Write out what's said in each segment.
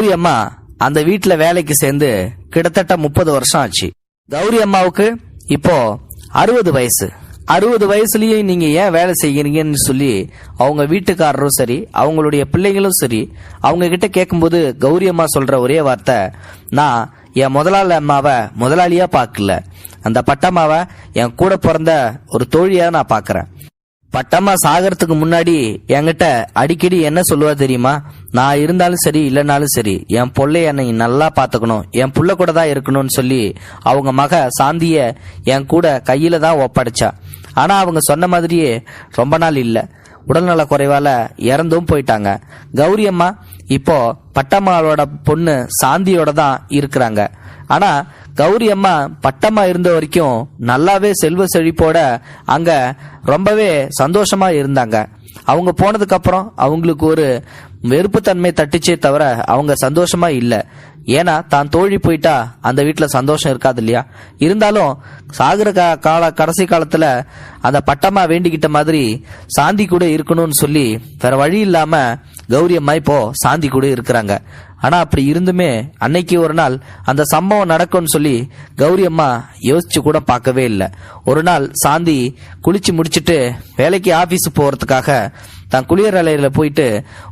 கௌரி அம்மா அந்த வீட்டுல வேலைக்கு சேர்ந்து கிட்டத்தட்ட முப்பது வருஷம் ஆச்சு. கௌரி அம்மாவுக்கு இப்போ அறுபது வயசு. அறுபது வயசுலயும் நீங்க ஏன் வேலை செய்கிறீங்கன்னு சொல்லி அவங்க வீட்டுக்காரரும் சரி அவங்களுடைய பிள்ளைங்களும் சரி அவங்க கிட்ட கேட்கும்போது கௌரி அம்மா சொல்ற ஒரே வார்த்தை நான் என் முதலாளி அம்மாவை முதலாளியா பார்க்கல. அந்த பட்டம்மாவை என் கூட பிறந்த ஒரு தோழியா நான் பாக்குறேன் பட்டம்மா சாகிறதுக்கு முன்னாடி என்கிட்ட அடிக்கடி என்ன சொல்லுவா தெரியுமா? நான் இருந்தாலும் சரி இல்லைனாலும் சரி என் பொள்ளை என்னை நல்லா பார்த்துக்கணும் என் புள்ள கூட தான் இருக்கணும்னு சொல்லி அவங்க மக சாந்திய என் கூட கையில தான் ஒப்படைச்சா. ஆனா அவங்க சொன்ன மாதிரியே ரொம்ப நாள் இல்லை. உடல்நல குறைவால இறந்தும் போயிட்டாங்க. கௌரி அம்மா இப்போ பட்டம்மாவோட பொண்ணு சாந்தியோட தான் இருக்கிறாங்க. ஆனா கௌரி அம்மா பட்டம்மா இருந்த வரைக்கும் நல்லாவே செல்வ செழிப்போட அங்க ரொம்பவே சந்தோஷமா இருந்தாங்க. அவங்க போனதுக்கு அப்புறம் அவங்களுக்கு ஒரு வெறுப்புத்தன்மை தட்டிச்சே தவிர அவங்க சந்தோஷமா இல்ல. ஏன்னா தான் தோழி போயிட்டா அந்த வீட்டுல சந்தோஷம் இருக்காது இல்லையா? இருந்தாலும் சாகுற கா- கால கடைசி காலத்துல அந்த பட்டமாக வேண்டிக்கிட்ட மாதிரி சாந்தி கூட இருக்கணும்னு சொல்லி வேற வழி இல்லாம கௌரி அம்மா இப்போ சாந்தி கூட இருக்கிறாங்க. ஆனா அப்படி இருந்துமே அன்னைக்கு ஒரு நாள் அந்த சம்பவம் நடக்கும்னு சொல்லி கௌரி அம்மா யோசிச்சு கூட பார்க்கவே இல்லை. ஒரு நாள் சாந்தி குளிச்சு முடிச்சிட்டு வேலைக்கு ஆபீஸ் போறதுக்காக தான் குளியர் அலையில் போயிட்டு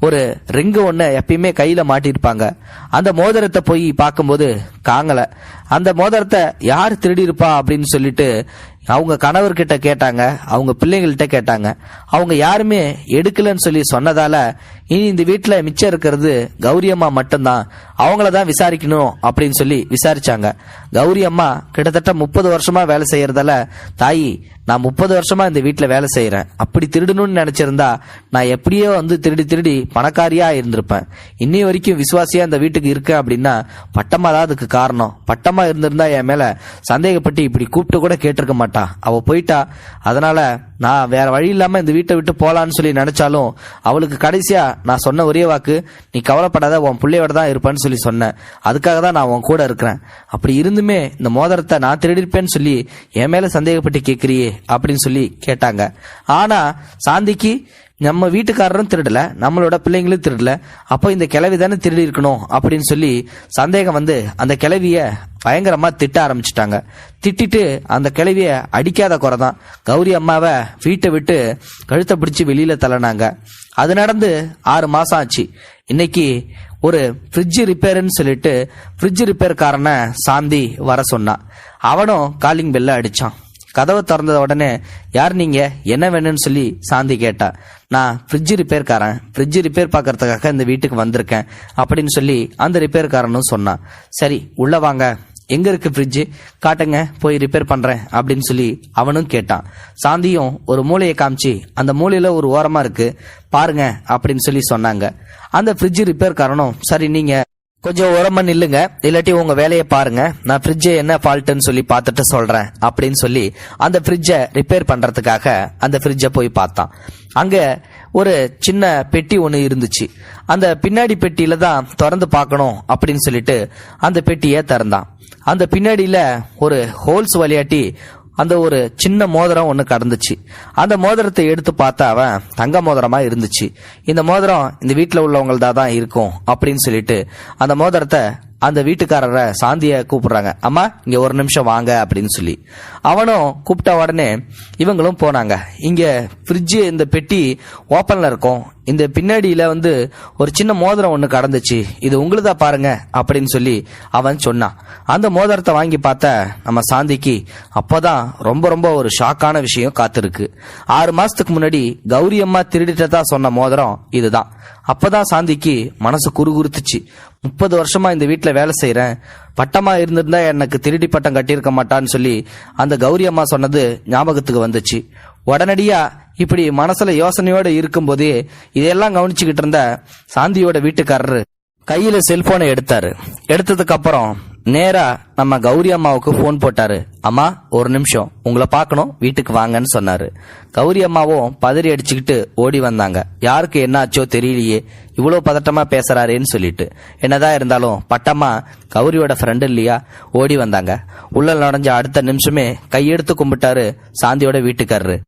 ஒரு ரிங்கு ஒன்று எப்பயுமே கையில மாட்டியிருப்பாங்க. அந்த மோதிரத்தை போய் பார்க்கும்போது காங்கல. அந்த மோதிரத்தை யார் திருடி இருப்பா அப்படின்னு சொல்லிட்டு அவங்க கணவர்கிட்ட கேட்டாங்க. அவங்க பிள்ளைங்கள்கிட்ட கேட்டாங்க. அவங்க யாருமே எடுக்கலன்னு சொல்லி சொன்னதால இனி இந்த வீட்டில் மிச்சம் இருக்கிறது கௌரி அம்மா மட்டும்தான். அவங்கள தான் விசாரிக்கணும் அப்படின்னு சொல்லி விசாரிச்சாங்க. கௌரி அம்மா கிட்டத்தட்ட முப்பது வருஷமா வேலை செய்யறதால தாயி நான் முப்பது வருஷமா இந்த வீட்டில் வேலை செய்யறேன். அப்படி திருடணும்னு நினைச்சிருந்தா நான் எப்படியோ வந்து திருடி திருடி பணக்காரியா இருந்திருப்பேன். இன்னி வரைக்கும் விசுவாசியா இந்த வீட்டுக்கு இருக்கேன் அப்படின்னா பட்டமா தான் அதுக்கு காரணம் பட்டம்மா இருந்திருந்தா என் மேல சந்தேகப்பட்டு இப்படி கூப்பிட்டு கூட கேட்டிருக்க மாட்டா. அவ போயிட்டா. அதனால நான் வேற வழி இல்லாம இந்த வீட்டை விட்டு போலான்னு சொல்லி நினைச்சாலும் அவளுக்கு கடைசியா நான் சொன்ன ஒரே வாக்கு நீ கவலைப்படாத உன் பிள்ளையோட தான் இருப்பான்னு சொல்லி சொன்னேன் அதுக்காக தான் நான் உன் கூட இருக்கிறேன். அப்படி இருந்துமே இந்த மோதிரத்தை நான் திருடிருப்பேன்னு சொல்லி என் மேல சந்தேகப்பட்டு கேட்கிறியே அப்படின்னு சொல்லி கேட்டாங்க. ஆனா சாந்திக்கு நம்ம வீட்டுக்காரரும் திருடல நம்மளோட பிள்ளைங்களும் திருடல அப்போ இந்த கிளவி தானே திருடி இருக்கணும் அப்படின்னு சொல்லி சந்தேகம் வந்து அந்த கிளவிய பயங்கரமா திட்ட ஆரம்பிச்சிட்டாங்க. திட்டிட்டு அந்த கிளவிய அடிக்காத குறை தான் கௌரி அம்மாவை வீட்டை விட்டு கழுத்தை பிடிச்சி வெளியில தள்ளினாங்க. அது நடந்து ஆறு மாசம் ஆச்சு. இன்னைக்கு ஒரு ஃப்ரிட்ஜ் ரிப்பேர்னு சொல்லிட்டு ஃப்ரிட்ஜ் ரிப்பேர்காரனை சாந்தி வர சொன்னான் அவனும் காலிங் பெல்ல அடிச்சான். கதவை திறந்த உடனே யார் நீங்க? என்ன வேணும்னு சொல்லி சாந்தி கேட்டா. நான் ஃப்ரிட்ஜ் ரிப்பேர்காரன் ஃப்ரிட்ஜ் ரிப்பேர் பார்க்கறதுக்காக இந்த வீட்டுக்கு வந்திருக்கேன். அப்படின்னு சொல்லி அந்த ரிப்பேர்காரனும் சொன்னான். சரி உள்ள வாங்க. எங்க இருக்கு ஃப்ரிட்ஜு காட்டுங்க போய் ரிப்பேர் பண்றேன் அப்படின்னு சொல்லி அவனும் கேட்டான். சாந்தியும் ஒரு மூலையை காமிச்சு அந்த மூலையில ஒரு ஓரமா இருக்கு பாருங்க அப்படின்னு சொல்லி சொன்னாங்க. அந்த ஃப்ரிட்ஜ் ரிப்பேர்காரனும் சரி நீங்க கொஞ்சம் உரமா நில்லுங்க. இல்லாட்டி உங்க வேலையை பாருங்க. நான் ஃப்ரிட்ஜ் என்ன ஃபால்ட்டுன்னு சொல்லி பார்த்துட்டு சொல்றேன் அப்படின்னு சொல்லி அந்த ஃப்ரிட்ஜை ரிப்பேர் பண்றதுக்காக அந்த ஃப்ரிட்ஜை போய் பார்த்தான். அங்க ஒரு சின்ன பெட்டி ஒன்று இருந்துச்சு. அந்த பின்னாடி பெட்டியில தான் திறந்து பார்க்கணும் அப்படின்னு சொல்லிட்டு அந்த பெட்டியை திறந்தான். அந்த பின்னாடியில ஒரு ஹோல்ஸ் வழியாட்டி அந்த ஒரு சின்ன மோதிரம் ஒன்று கடந்துச்சு. அந்த மோதிரத்தை எடுத்து பார்த்தா அவன் தங்க மோதிரமா இருந்துச்சு. இந்த மோதிரம் இந்த வீட்டில் உள்ளவங்கள்தான் தான் இருக்கும் அப்படின்னு சொல்லிட்டு அந்த மோதிரத்தை அந்த வீட்டுக்காரரை சாந்தியை கூப்பிடுறாங்க. அம்மா இங்கே ஒரு நிமிஷம் வாங்க அப்படின்னு சொல்லி. அவனும் கூப்பிட்ட உடனே இவங்களும் போனாங்க. இங்கே ஃப்ரிட்ஜு இந்த பெட்டி ஓப்பனில் இருக்கும். இந்த பின்னாடியில வந்து ஒரு சின்ன மோதிரம் ஒன்று கடந்துச்சு. இது உங்களுதா பாருங்க அப்படின்னு சொல்லி அவன் சொன்னான். அந்த மோதிரத்தை வாங்கி பார்த்த நம்ம சாந்திக்கு அப்போதான் ரொம்ப ரொம்ப ஒரு ஷாக்கான விஷயம் காத்திருக்கு. ஆறு மாசத்துக்கு முன்னாடி கௌரி அம்மா திருடிட்டதா சொன்ன மோதிரம் இதுதான். அப்பதான் சாந்திக்கு மனசு குறுகுறுத்துச்சு. முப்பது வருஷமா இந்த வீட்டில் வேலை செய்யறேன் பட்டமா இருந்திருந்தா எனக்கு திருடி பட்டம் கட்டியிருக்க மாட்டான்னு சொல்லி அந்த கௌரி அம்மா சொன்னது ஞாபகத்துக்கு வந்துச்சு. உடனடியா இப்படி மனசுல யோசனையோட இருக்கும்போதே இதையெல்லாம் கவனிச்சுக்கிட்டு இருந்த சாந்தியோட வீட்டுக்காரரு கையில செல்போனை எடுத்தாரு. எடுத்ததுக்கு அப்புறம் நேரா நம்ம கௌரி அம்மாவுக்கு ஃபோன் போட்டாரு. அம்மா ஒரு நிமிஷம். உங்களை பார்க்கணும். வீட்டுக்கு வாங்கன்னு சொன்னாரு. கௌரி அம்மாவும் பதறி அடிச்சுக்கிட்டு ஓடி வந்தாங்க. யாருக்கு என்ன ஆச்சோ தெரியலையே. இவ்வளோ பதட்டமா பேசுறாரேன்னு சொல்லிட்டு. என்னதான் இருந்தாலும் பட்டம்மா கௌரியோட ஃப்ரெண்டு இல்லையா? ஓடி வந்தாங்க. உள்ள நுழைஞ்ச அடுத்த நிமிஷமே கையெடுத்து கும்பிட்டாரு சாந்தியோட வீட்டுக்காரரு.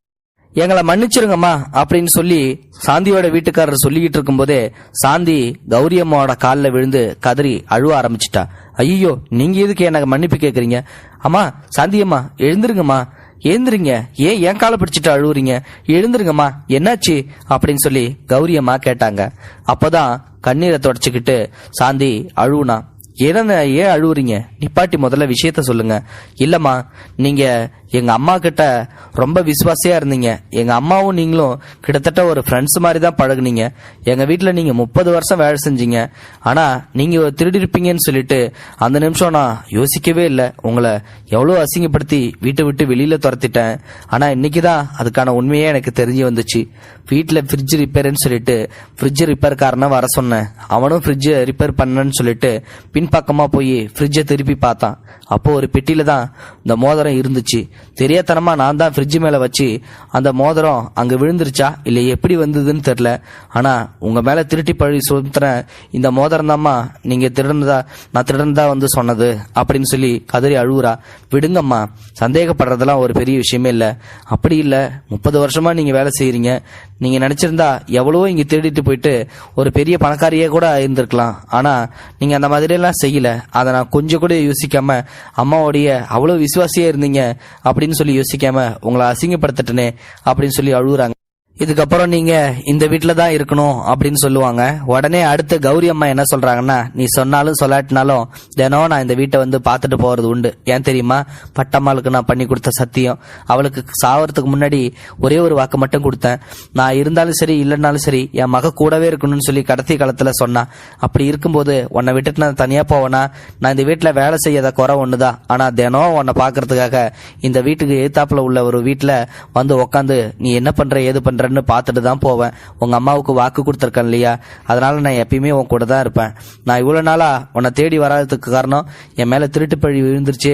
எங்களை மன்னிச்சிருங்கம்மா அப்படின்னு சொல்லி சாந்தியோட வீட்டுக்காரர் சொல்லிக்கிட்டு இருக்கும்போதே சாந்தி கௌரி அம்மாவோட காலில் விழுந்து கதறி அழுவ ஆரம்பிச்சிட்டா. ஐயோ நீங்க எதுக்கு எனக்கு மன்னிப்பு கேட்குறீங்க அம்மா சாந்தியம்மா எழுந்துருங்கம்மா. எழுந்துருங்க. ஏன் என் காலை பிடிச்சிட்டு அழுவுறீங்க? எழுந்துருங்கம்மா. என்னாச்சு? அப்படின்னு சொல்லி கௌரி அம்மா கேட்டாங்க. அப்போதான் கண்ணீரை தொடச்சிக்கிட்டு சாந்தி அழுவுனா என்ன ஏன் அழுவுறீங்க? நிப்பாட்டி முதல்ல விஷயத்த சொல்லுங்க. இல்லம்மா நீங்க எங்க அம்மா கிட்ட ரொம்ப விசுவாசியா இருந்தீங்க. எங்க அம்மாவும் நீங்களும் கிட்டத்தட்ட ஒரு ஃப்ரெண்ட்ஸ் மாதிரி தான் பழகுனீங்க. எங்க வீட்டில் நீங்க முப்பது வருஷம் வேலை செஞ்சீங்க. ஆனா நீங்க திருடி இருப்பீங்கன்னு சொல்லிட்டு அந்த நிமிஷம் நான் யோசிக்கவே இல்லை. உங்களை எவ்வளோ அசிங்கப்படுத்தி வீட்டை விட்டு வெளியில துரத்திட்டேன். ஆனா இன்னைக்கு தான் அதுக்கான உண்மையே எனக்கு தெரிஞ்சு வந்துச்சு. வீட்டில் ஃப்ரிட்ஜ் ரிப்பேர்னு சொல்லிட்டு ஃப்ரிட்ஜ் ரிப்பேர்காரனை வர சொன்னேன். அவனும் ஃப்ரிட்ஜை ரிப்பேர் பண்ணன்னு சொல்லிட்டு பின்பக்கமா போய் ஃப்ரிட்ஜை திருப்பி பார்த்தான். அப்போ ஒரு பெட்டியில தான் இந்த மோதிரம் இருந்துச்சு. தெரியாதனமா நான் தான் ஃப்ரிட்ஜ் மேல வச்சு அந்த மோதிரம் அங்க விழுந்துருச்சா? இல்ல எப்படி வந்ததுன்னு தெரியல. ஆனா உங்க மேல திருட்டி பழி சுமத்துற இந்த மோதிரம் தாம்மா நீங்க திருடனதா நான் திருடனதா வந்து சொன்னது அப்படின்னு சொல்லி கதறி அழுவுறா. விடுங்கம்மா சந்தேகப்படுறதெல்லாம் ஒரு பெரிய விஷயமே இல்ல. அப்படி இல்ல முப்பது வருஷமா நீங்க வேலை செய்யறீங்க நீங்க நினைச்சிருந்தா எவ்வளவோ இங்க திருடிட்டு போயிட்டு ஒரு பெரிய பணக்காரியே கூட இருந்திருக்கலாம். ஆனா நீங்க அந்த மாதிரி எல்லாம் செய்யல. அதை நான் கொஞ்சம் கூட யோசிக்காம அம்மாவுடைய அவ்வளவு விசுவாசியா இருந்தீங்க. அப்படின்னு சொல்லி யோசிக்காம உங்களை அசிங்கப்படுத்தட்டனே அப்படின்னு சொல்லி அழுகுறாங்க. இதுக்கப்புறம் நீங்க இந்த வீட்டில் தான் இருக்கணும் அப்படின்னு சொல்லுவாங்க. உடனே அடுத்து கௌரி அம்மா என்ன சொல்றாங்கன்னா நீ சொன்னாலும் சொல்லாட்டினாலும் தினம் நான் இந்த வீட்டை வந்து பார்த்துட்டு போறது உண்டு. ஏன் தெரியுமா? பட்டம்மாளுக்கு நான் பண்ணி கொடுத்த சத்தியம். அவளுக்கு சாவறதுக்கு முன்னாடி ஒரே ஒரு வாக்கு மட்டும் கொடுத்தேன். நான் இருந்தாலும் சரி இல்லைனாலும் சரி என் மக கூடவே இருக்கணும்னு சொல்லி கடைசி காலத்துல சொன்னா. அப்படி இருக்கும்போது உன்னை விட்டுட்டு நான் தனியா போவேனா? நான் இந்த வீட்டுல வேலை செய்யாத குறை ஒண்ணுதான் ஆனா தினம் உன்னை பாக்குறதுக்காக இந்த வீட்டுக்கு எதிர்த்தாப்புல உள்ள ஒரு வீட்டுல வந்து உக்காந்து நீ என்ன பண்ற ஏது பண்றன்னு பார்த்துட்டு தான் போவேன். உங்க அம்மாவுக்கு வாக்கு கொடுத்துருக்கேன் இல்லையா? அதனால நான் எப்பயுமே உன் கூட தான் இருப்பேன். நான் இவ்வளவு நாளா உன்னை தேடி வராததுக்கு காரணம் என் மேல திருட்டு பழி விழுந்துருச்சு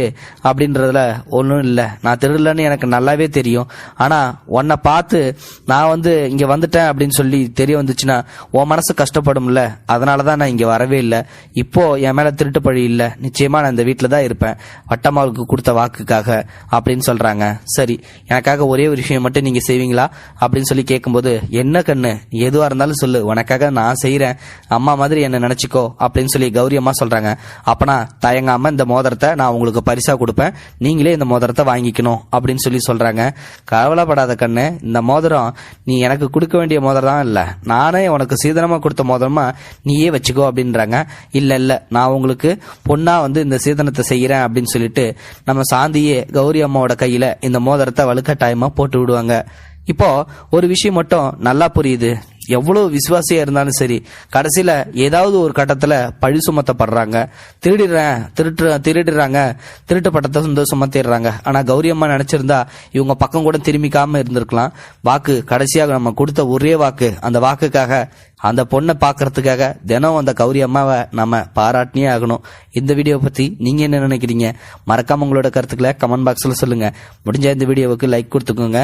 அப்படின்றதுல ஒன்றும் இல்லை. நான் திருடலன்னு எனக்கு நல்லாவே தெரியும். ஆனா உன்னை பார்த்து நான் வந்து இங்க வந்துட்டேன் அப்படின்னு சொல்லி தெரிய வந்துச்சுன்னா உன் மனசு கஷ்டப்படும்ல. அதனால தான் நான் இங்க வரவே இல்லை. இப்போ என் மேல திருட்டு பழி இல்லை. நிச்சயமா நான் இந்த வீட்டில் தான் இருப்பேன். வட்டம்மாவுக்கு கொடுத்த வாக்குக்காக அப்படின்னு சொல்றாங்க. சரி எனக்காக ஒரே ஒரு விஷயம் மட்டும் நீங்க செய்வீங்களா? அப்படின்னு சொல்லி கேட்கும்போது என்ன கண்ணு? எதுவாக எதுவா இருந்தாலும் சொல்லு. உனக்காக நான் செய்கிறேன் அம்மா மாதிரி என்ன நினச்சிக்கோ அப்படின்னு சொல்லி கௌரி அம்மா சொல்றாங்க. அப்பனா தயங்காம இந்த மோதிரத்தை நான் உங்களுக்கு பரிசா கொடுப்பேன். நீங்களே இந்த மோதிரத்தை வாங்கிக்கணும் அப்படின்னு சொல்லி சொல்றாங்க. கவலைப்படாத கண்ணு இந்த மோதிரம் நீ எனக்கு கொடுக்க வேண்டிய மோதிரம் தான் இல்ல. நானே உனக்கு சீதனமா கொடுத்த மோதிரமா நீயே வச்சுக்கோ அப்படின்றாங்க. இல்ல இல்ல. நான் உங்களுக்கு பொண்ணா வந்து இந்த சீதனத்தை செய்யறேன் அப்படின்னு சொல்லிட்டு நம்ம சாந்தியே கௌரி அம்மாவோட கையில இந்த மோதிரத்தை வலுக்கட்டாயமா போட்டு விடுவாங்க. இப்போ ஒரு விஷயம் மட்டும் நல்லா புரியுது. எவ்வளவு விசுவாசியா இருந்தாலும் சரி கடைசியில ஏதாவது ஒரு கட்டத்துல பழி சுமத்தப்படுறாங்க. திருடிடுறேன் திருட்டு திருடிடுறாங்க. திருட்டு பட்டத்தை வந்து சுமத்திடுறாங்க. ஆனா கௌரி அம்மா நினைச்சிருந்தா இவங்க பக்கம் கூட திரும்பிக்காம இருந்திருக்கலாம். வாக்கு கடைசியாக நம்ம கொடுத்த ஒரே வாக்கு அந்த வாக்குக்காக அந்த பொண்ணை பார்க்கறதுக்காக தினம் அந்த கௌரி அம்மாவை நம்ம பாராட்டினே ஆகணும். இந்த வீடியோ பற்றி நீங்கள் என்ன நினைக்கிறீங்க? மறக்காம உங்களோட கருத்துக்களை கமெண்ட் பாக்ஸில் சொல்லுங்கள் முடிஞ்ச இந்த வீடியோவுக்கு லைக் கொடுத்துக்கோங்க.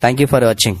தேங்க்யூ ஃபார் வாட்சிங்